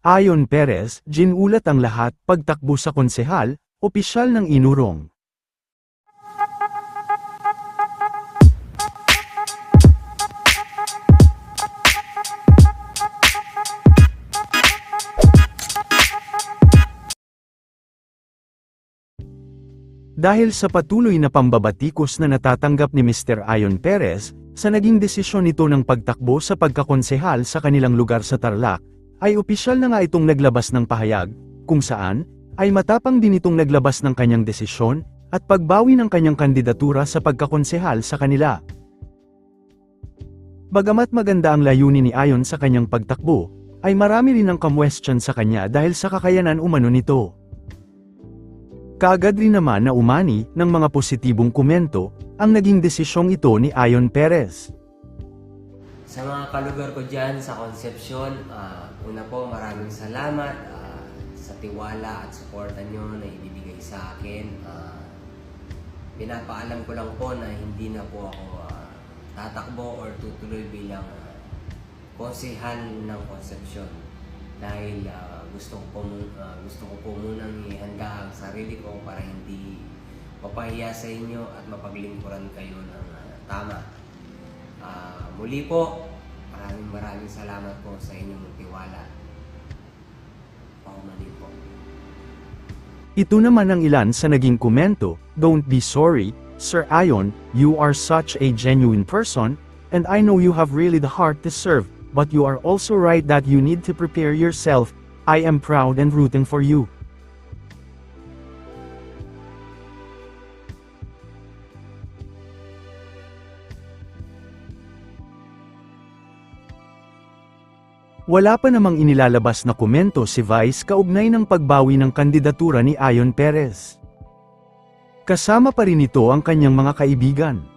Ayon Perez, ginulat ang lahat pagtakbo sa konsehal, opisyal ng inurong. Dahil sa patuloy na pambabatikos na natatanggap ni Mr. Ayon Perez, sa naging desisyon nito ng pagtakbo sa pagkakonsehal sa kanilang lugar sa Tarlac, ay opisyal na nga itong naglabas ng pahayag, kung saan, ay matapang din itong naglabas ng kanyang desisyon, at pagbawi ng kanyang kandidatura sa pagkakonsehal sa kanila. Bagamat maganda ang layunin ni Ayon sa kanyang pagtakbo, ay marami rin ang kamwestiyon sa kanya dahil sa kakayanan umano nito. Kaagad rin naman na umani ng mga positibong komento ang naging desisyong ito ni Ayon Perez. Sa mga kalugar ko dyan sa Concepcion, ah, una po maraming salamat ah, sa tiwala at suporta nyo na ibibigay sa akin. Pinapaalam ko lang po na hindi na po ako ah, tatakbo or tutuloy bilang ah, konsehal ng Concepcion. Dahil ah, gusto ko po ah, gusto ko po munang ihanda ang sarili ko para hindi mapahiya sa inyo at mapaglingkuran kayo ng ah, tama. Muli po, maraming maraming salamat po sa inyong tiwala. Pakumali po. Ito naman ang ilan sa naging komento, Don't be sorry, Sir Ayon, you are such a genuine person, and I know you have really the heart to serve, but you are also right that you need to prepare yourself, I am proud and rooting for you. Wala pa namang inilalabas na komento si Vice kaugnay ng pagbawi ng kandidatura ni Ayon Perez. Kasama pa rin ito ang kanyang mga kaibigan.